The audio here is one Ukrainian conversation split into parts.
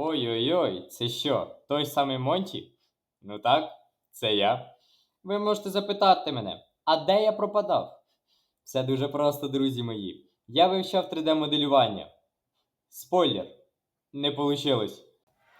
Ой-ой-ой, це що, той самий Монті? Ну так, це я. Ви можете запитати мене, а де я пропадав? Все дуже просто, друзі мої. Я вивчав 3D-моделювання. Спойлер, не вийшло.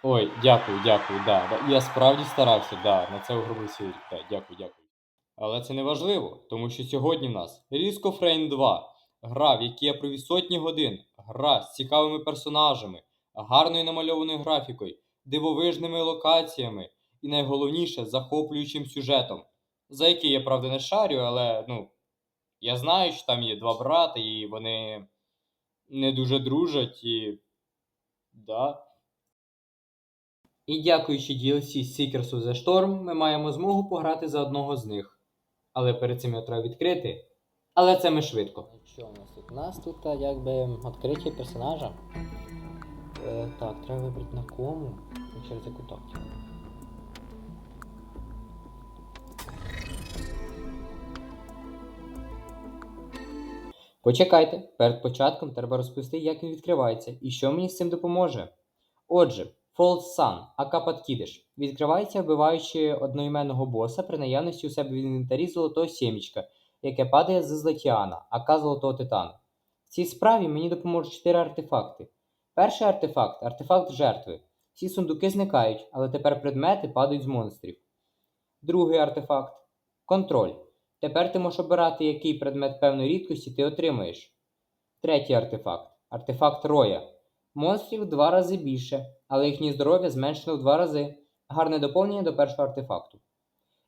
Ой, дякую, дякую, да. да. Я справді старався, да, на це угробив свій. Да, дякую, дякую. Але це не важливо, тому що сьогодні в нас of Rain 2. Гра, в якій я провів сотні годин. Гра з цікавими персонажами, гарною намальованою графікою, дивовижними локаціями і найголовніше захоплюючим сюжетом, за який я правда не шарю, але ну, я знаю, що там є два брати, і вони не дуже дружать, і. Да. І дякуючи DLC Seekers the Storm, ми маємо змогу пограти за одного з них. Але перед цим його треба відкрити. Але це ми швидко. Що у нас тут? У нас тут якби відкриті персонажа. Е, так, треба вибрати на кому і через яку тактику. Почекайте, перед початком треба розповісти, як він відкривається і що мені з цим допоможе. Отже, False Sun, АК Подкидиш, відкривається, вбиваючи одноіменного боса при наявності у себе в інвентарі золотого сімічка, яке падає з Златіана, АК Золотого Титану. В цій справі мені допоможуть 4 артефакти. Перший артефакт артефакт жертви. Всі сундуки зникають, але тепер предмети падають з монстрів. Другий артефакт контроль. Тепер ти можеш обирати, який предмет певної рідкості ти отримаєш. Третій артефакт артефакт Роя. Монстрів в два рази більше, але їхнє здоров'я зменшено в два рази. Гарне доповнення до першого артефакту.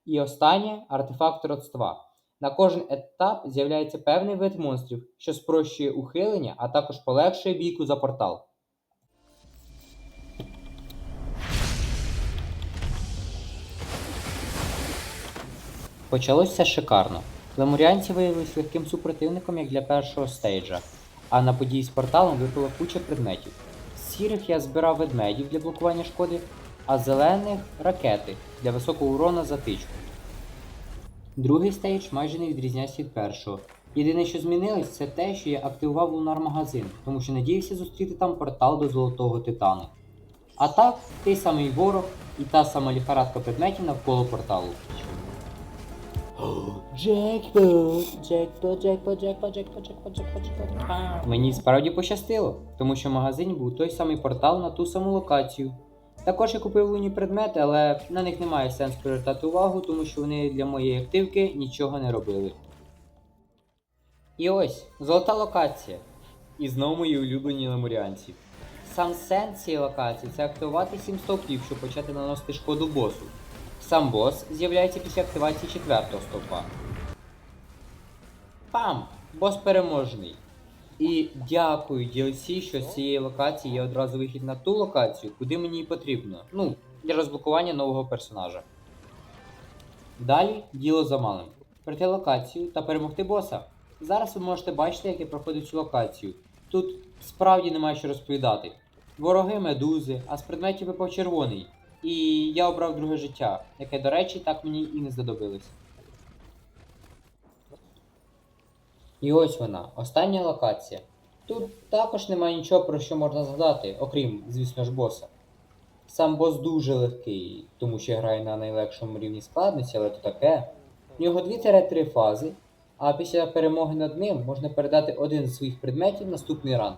І останнє артефакт родства. На кожен етап з'являється певний вид монстрів, що спрощує ухилення, а також полегшує бійку за портал. Почалося все шикарно. Лемуріанці виявилися легким супротивником як для першого стейджа, а на події з порталом випала куча предметів. З сірих я збирав ведмедів для блокування шкоди, а зелених ракети для високого урона за тичку. Другий стейдж майже не відрізнявся від першого. Єдине, що змінилось, це те, що я активував лунар магазин, тому що надіявся зустріти там портал до золотого титану. А так, той самий ворог і та сама ліхарадка предметів навколо порталу. Джекпот! Джекпот, джекпот, джекпот, джекпот, джекпот, джекпот, джекпот. Мені справді пощастило, тому що в магазині був той самий портал на ту саму локацію. Також я купив лунні предмети, але на них немає сенсу привертати увагу, тому що вони для моєї активки нічого не робили. І ось, золота локація. І знову мої улюблені лемуріанці. Сам сенс цієї локації це активувати 7 стовпів, щоб почати наносити шкоду босу. Сам бос з'являється після активації четвертого стовпа. Пам! Бос переможений. І дякую DLC, що з цієї локації є одразу вихід на ту локацію, куди мені і потрібно. Ну, для розблокування нового персонажа. Далі діло за малим. Пройти локацію та перемогти боса. Зараз ви можете бачити, як я проходив цю локацію. Тут справді немає що розповідати. Вороги медузи, а з предметів випав червоний. І я обрав друге життя, яке, до речі, так мені і не знадобилось. І ось вона, остання локація. Тут також немає нічого про що можна згадати, окрім, звісно ж, боса. Сам бос дуже легкий, тому що грає на найлегшому рівні складності, але то таке. В нього 2-3 фази, а після перемоги над ним можна передати один з своїх предметів наступний ранг.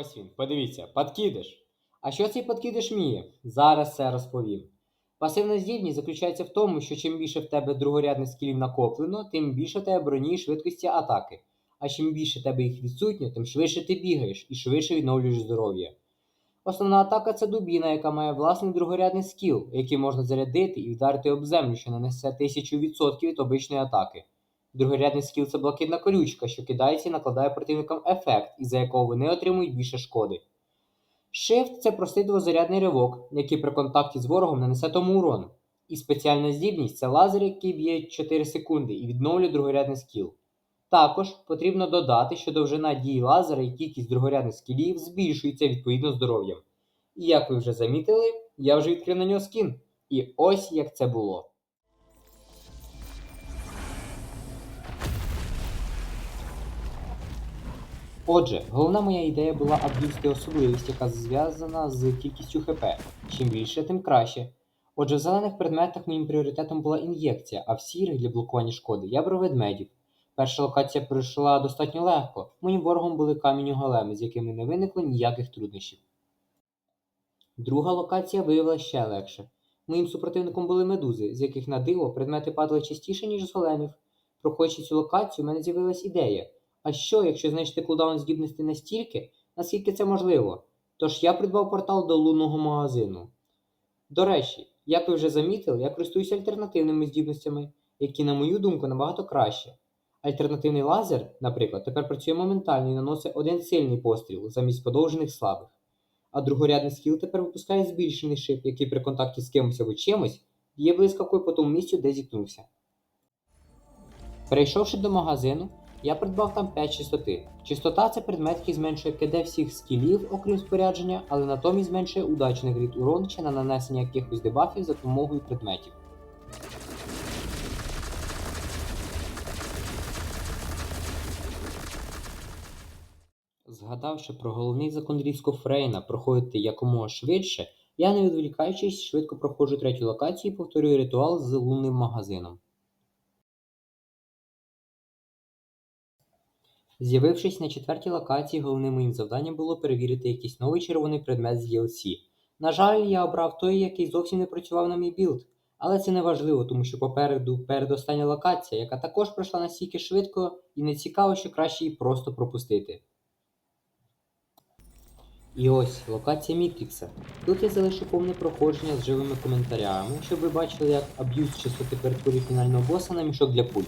Ось він, подивіться, подкидиш. А що цей подкидиш вміє? Зараз все розповім. Пасивна здібність заключається в тому, що чим більше в тебе другорядних скілів накоплено, тим більше в тебе броні і швидкості атаки. А чим більше в тебе їх відсутньо, тим швидше ти бігаєш і швидше відновлюєш здоров'я. Основна атака це дубіна, яка має власний другорядний скіл, який можна зарядити і вдарити об землю, що нанесе 1000% від обичної атаки. Другорядний скіл це блакитна колючка, що кидається і накладає противникам ефект, із-за якого вони отримують більше шкоди. Shift це простий двозарядний ривок, який при контакті з ворогом нанесе тому урон. І спеціальна здібність це лазер, який б'є 4 секунди і відновлює другорядний скіл. Також потрібно додати, що довжина дії лазера і кількість другорядних скілів збільшується відповідно здоров'ям. І як ви вже замітили, я вже відкрив на нього скін. І ось як це було. Отже, головна моя ідея була аб'юзити особливість, яка зв'язана з кількістю ХП. Чим більше, тим краще. Отже, в зелених предметах моїм пріоритетом була ін'єкція, а в сірих для блокування шкоди я брав ведмедів. Перша локація пройшла достатньо легко. Моїм ворогом були камінь големи, з якими не виникло ніяких труднощів. Друга локація виявилася ще легше. Моїм супротивником були медузи, з яких на диво предмети падали частіше, ніж з големів. Проходячи цю локацію, у мене з'явилась ідея. А що, якщо знищити кулдаун здібності настільки, наскільки це можливо? Тож я придбав портал до лунного магазину. До речі, як ви вже замітили, я користуюся альтернативними здібностями, які, на мою думку, набагато краще. Альтернативний лазер, наприклад, тепер працює моментально і наносить один сильний постріл замість подовжених слабих. А другорядний скіл тепер випускає збільшений шип, який при контакті з кимось або чимось б'є блискавкою по тому місцю, де зіткнувся. Перейшовши до магазину, я придбав там 5 чистоти. Чистота це предмет, який зменшує КД всіх скілів, окрім спорядження, але натомість зменшує удачний грід урон чи на нанесення якихось дебафів за допомогою предметів. Згадавши про головний закон Рівського Фрейна проходити якомога швидше, я не відволікаючись швидко проходжу третю локацію і повторюю ритуал з лунним магазином. З'явившись на четвертій локації, головним моїм завданням було перевірити якийсь новий червоний предмет з DLC. На жаль, я обрав той, який зовсім не працював на мій білд, але це не важливо, тому що попереду передостання локація, яка також пройшла настільки швидко і не цікаво, що краще її просто пропустити. І ось локація Мітрікса. Тут я залишу повне проходження з живими коментарями, щоб ви бачили, як аб'юз чистоти перетворює фінального боса на мішок для пуль.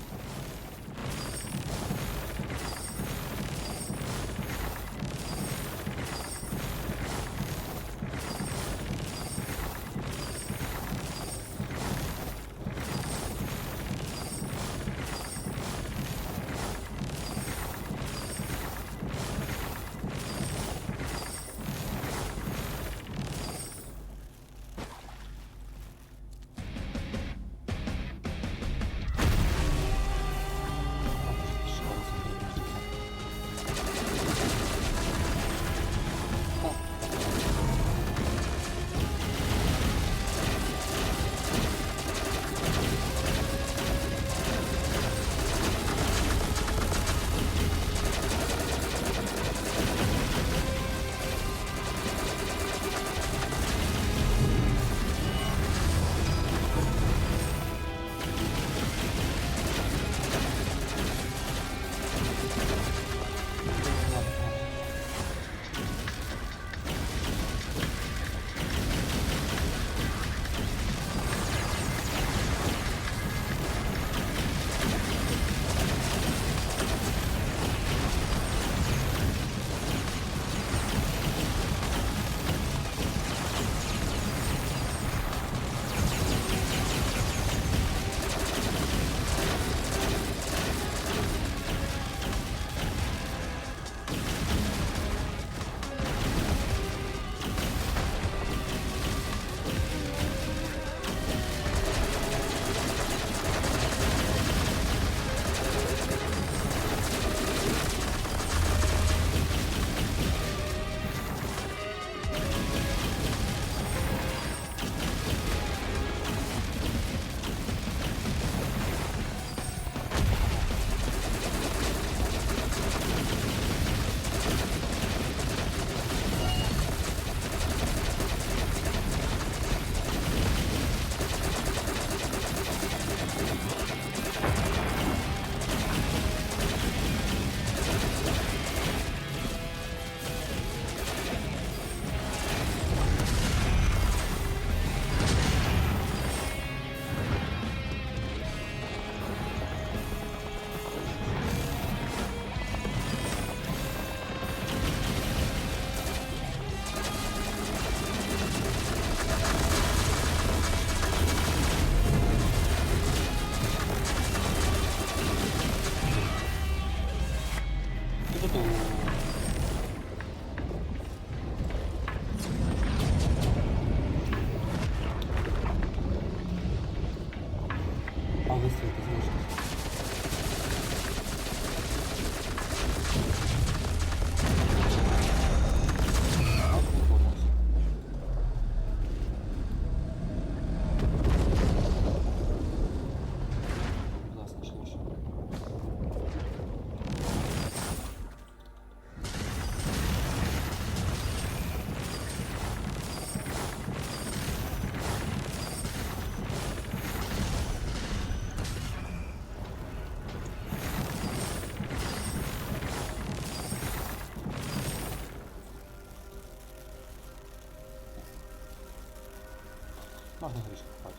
Можна грішку купати.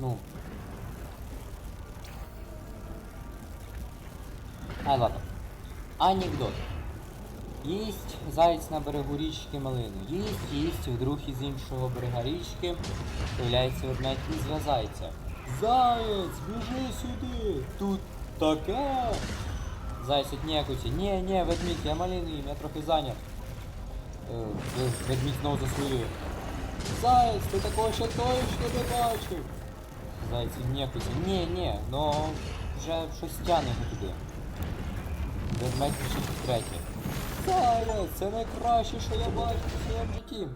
Ну. Ай, ладно. Анекдот. Їсть заєць на берегу річки малину. Їсть, їсть, вдруг із іншого берега річки Появляється ведмедь і зв'язається. Заєць, біжи сюди! Тут таке. Заєць отнекується. Ні, ні, ведмідь, я малину їм, я трохи зайнят. Е, ве- ведмідь знову засвоює. Заєць, ти такого ще точно не бачив. Заєць віднекується. Ні, ні, ну вже щось тягне туди. Ведмедь кричить втретє. Заєць, це найкраще, що я бачив у своєму житті.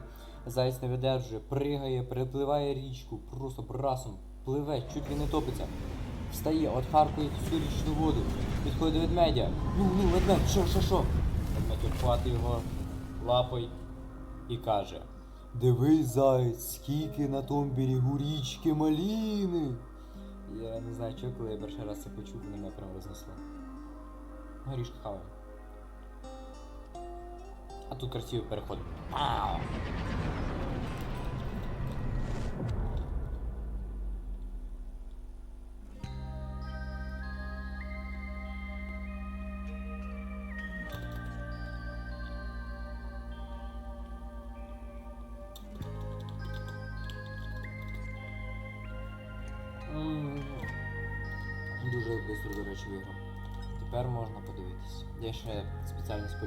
Заєць не видержує, пригає, перепливає річку, просто брасом, пливе, чуть ли не топиться. Встає, отхаркує всю річну воду, підходить до ведмедя. Ну, ну, ведмедь, що, що, що? Ведмедь обхватує його лапою і каже. Дивись, заєць, скільки на тому берегу річки маліни. Я не знаю, чого, коли я перший раз це почув, мене прям рознесло. Горішки хаваємо. А тут красивий переход. Пау!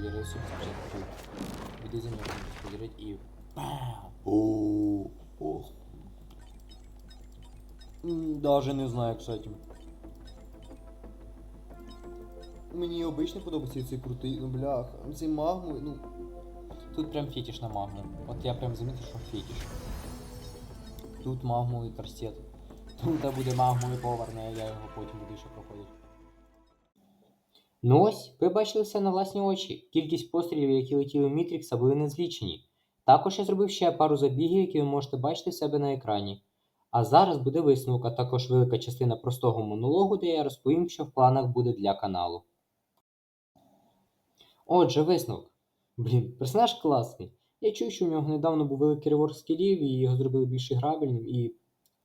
Собі спочатку. Іди за спойлерить і. Бам! О, ох. Даже не знаю, кстати. Мені обично подобається цей крутий, ну бляха. Цей магму, ну. Тут прям фетиш на магму. От я прям замітив, що фетиш. Тут магму і корсет. Тут буде магму і поверне, я його потім буду ще проходити. Ну ось, ви бачили на власні очі. Кількість пострілів, які летіли в Мітрікса, були незлічені. Також я зробив ще пару забігів, які ви можете бачити в себе на екрані. А зараз буде висновок, а також велика частина простого монологу, де я розповім, що в планах буде для каналу. Отже, висновок. Блін, персонаж класний. Я чув, що у нього недавно був великий реворк скілів і його зробили більш грабельним. І,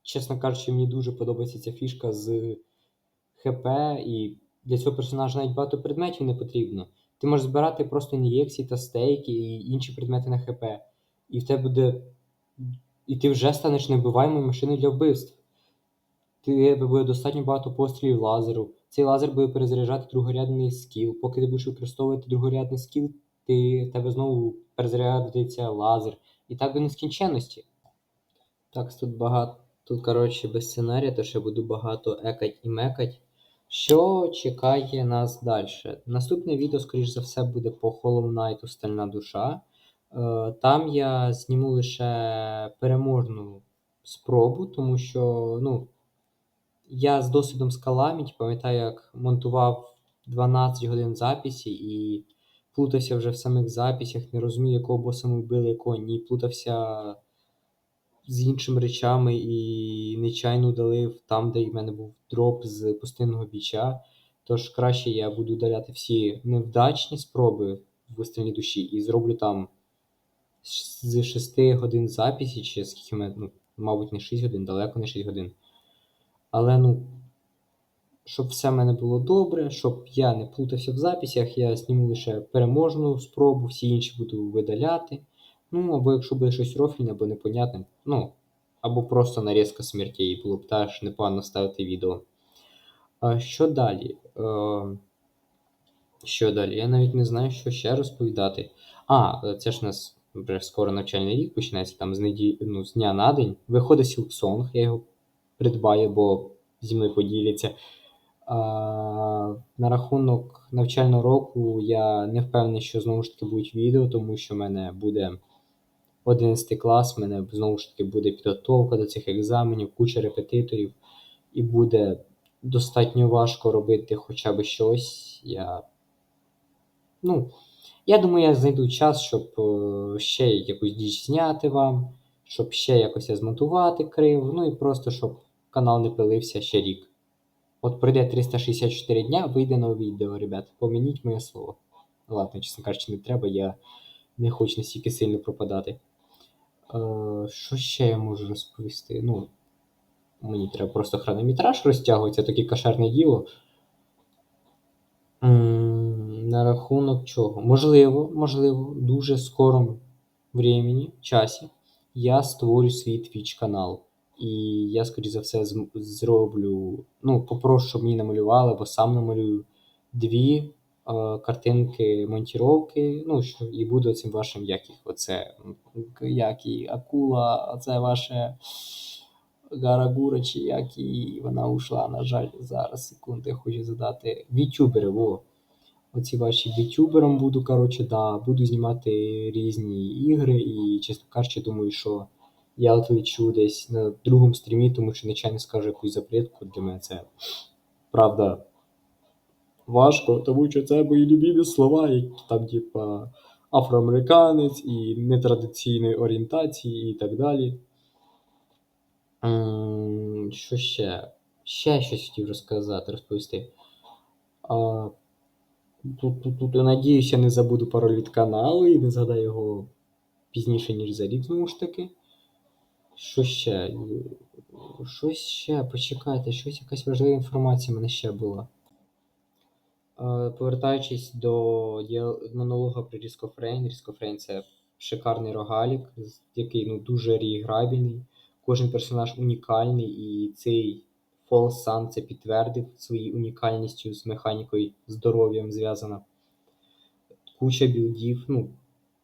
чесно кажучи, мені дуже подобається ця фішка з ХП, і для цього персонажа навіть багато предметів не потрібно. Ти можеш збирати просто ін'єкції та стейки і інші предмети на ХП. І в тебе буде. І ти вже станеш невбиваємою машиною для вбивств. Тебе буде достатньо багато пострілів лазеру. Цей лазер буде перезаряджати другорядний скіл. Поки ти будеш використовувати другорядний скіл, ти тебе знову перезарядиться лазер. І так до нескінченності. Так, тут багато. Тут, коротше, без сценарія, тож я буду багато екать і мекать. Що чекає нас далі? Наступне відео, скоріш за все, буде по Hollow Knight Стальна душа. Е, Там я зніму лише переможну спробу, тому що ну, я з досвідом Calamity пам'ятаю, як монтував 12 годин записі і плутався вже в самих записях, не розумів, якого боса ми вбили, якого ні, плутався з іншими речами і нечайно удалив там, де в мене був дроп з пустинного біча. Тож краще я буду удаляти всі невдачні спроби в остальній душі і зроблю там з 6 годин записі, чи скільки мене, ну, мабуть, не 6 годин, далеко не 6 годин. Але ну, щоб все в мене було добре, щоб я не плутався в записях, я зніму лише переможну спробу, всі інші буду видаляти. Ну, або якщо буде щось рофільне або непонятне, ну, або просто нарізка смертей, було б теж непогано ставити відео. А що далі? Е, що далі? Я навіть не знаю, що ще розповідати. А, це ж у нас вже скоро навчальний рік починається там з, неді... ну, з дня на день. Виходить Silksong, я його придбаю, бо зі мною поділяться. А, на рахунок навчального року я не впевнений, що знову ж таки будуть відео, тому що в мене буде 11 клас, мене знову ж таки буде підготовка до цих екзаменів, куча репетиторів, і буде достатньо важко робити хоча б щось. Я, ну, я думаю, я знайду час, щоб е, ще якусь діч зняти вам, щоб ще якось я змонтувати крив, ну і просто щоб канал не пилився ще рік. От пройде 364 дня, вийде нове відео, ребят. Помініть моє слово. Ладно, чесно кажучи, не треба, я не хочу настільки сильно пропадати. Е, що ще я можу розповісти? Ну, мені треба просто хронометраж розтягувати, це таке кошерне діло. На рахунок чого? Можливо, можливо, дуже скорому времені, часі я створю свій Twitch канал. І я, скоріш за все, зроблю. Ну, попрошу, щоб мені намалювали, або сам намалюю дві картинки монтіровки. Ну, що і буду цим вашим, як їх, оце, як і акула, оце ваше Гарагура, чи як і вона ушла, на жаль, зараз секунду, я хочу задати. Вітюбери, во. Оці ваші вітюбером буду, коротше, да, буду знімати різні ігри і, чесно кажучи, думаю, що я отлечу десь на другому стрімі, тому що нечайно скажу якусь запретку, для мене це правда важко, тому що це мої любимі слова, які там, типа, афроамериканець і нетрадиційної орієнтації і так далі. Що ще? Ще щось хотів розказати, розповісти. А, тут, тут, тут, я надіюсь, я не забуду пароль від каналу і не згадаю його пізніше, ніж за рік, знову ж таки. Що ще? Щось ще, почекайте, щось якась важлива інформація в мене ще була. Е, Повертаючись до монолога про Ріскофрейн, Ріскофрейн це шикарний рогалік, який ну, дуже реіграбельний. Кожен персонаж унікальний, і цей False Sun це підтвердив своєю унікальністю з механікою здоров'ям зв'язана. Куча білдів, ну,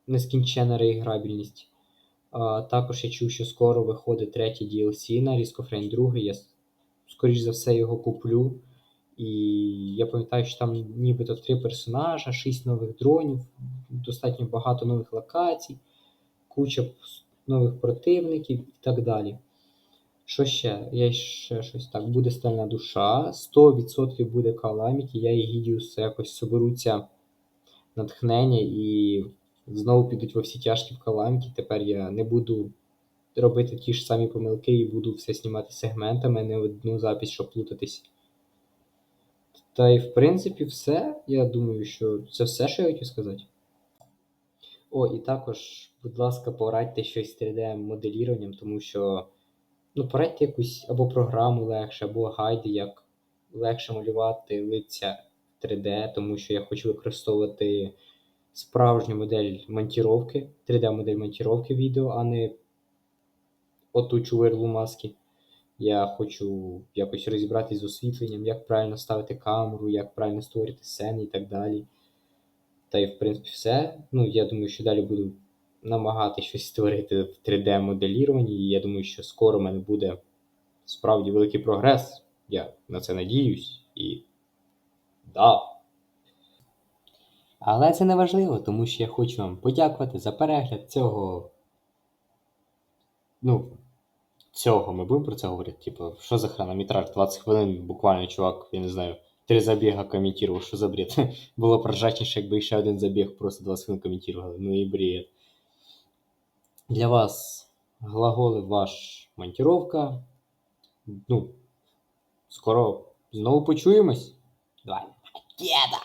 нескінченна реіграбельність. А, також я чув, що скоро виходить третій DLC на Ріскофрейн 2. Я, скоріш за все, його куплю. І я пам'ятаю, що там нібито три персонажа, шість нових дронів, достатньо багато нових локацій, куча нових противників і так далі. Що ще? Я ще щось так. Буде стальна душа, 100% буде каламіті, я і Гідіус якось соберуться натхнення і знову підуть во всі тяжкі в каламіті. Тепер я не буду робити ті ж самі помилки і буду все знімати сегментами, не одну запись, щоб плутатись. Та й в принципі все. Я думаю, що це все, що я хотів сказати. О, і також, будь ласка, порадьте щось з 3D-моделіруванням, тому що ну, порадьте якусь або програму легше, або гайди, як легше малювати лиця 3D, тому що я хочу використовувати справжню модель монтіровки, 3D-модель монтіровки відео, а не оту чувирлу маски. Я хочу якось розібратись з освітленням, як правильно ставити камеру, як правильно створити сцени і так далі. Та й в принципі все. Ну, я думаю, що далі буду намагатися щось створити в 3D-моделіруванні, і я думаю, що скоро в мене буде справді великий прогрес. Я на це надіюсь і да. Але це не важливо, тому що я хочу вам подякувати за перегляд цього. Ну, цього ми будемо про це говорити. Типу, що за хронометраж? 20 хвилин буквально, чувак, я не знаю, три забіга коментував, що за бред. Було б якби ще один забіг просто 20 хвилин коментували. Ну і бред. Для вас глаголи ваш монтіровка. Ну, скоро знову почуємось. Давай. Діда!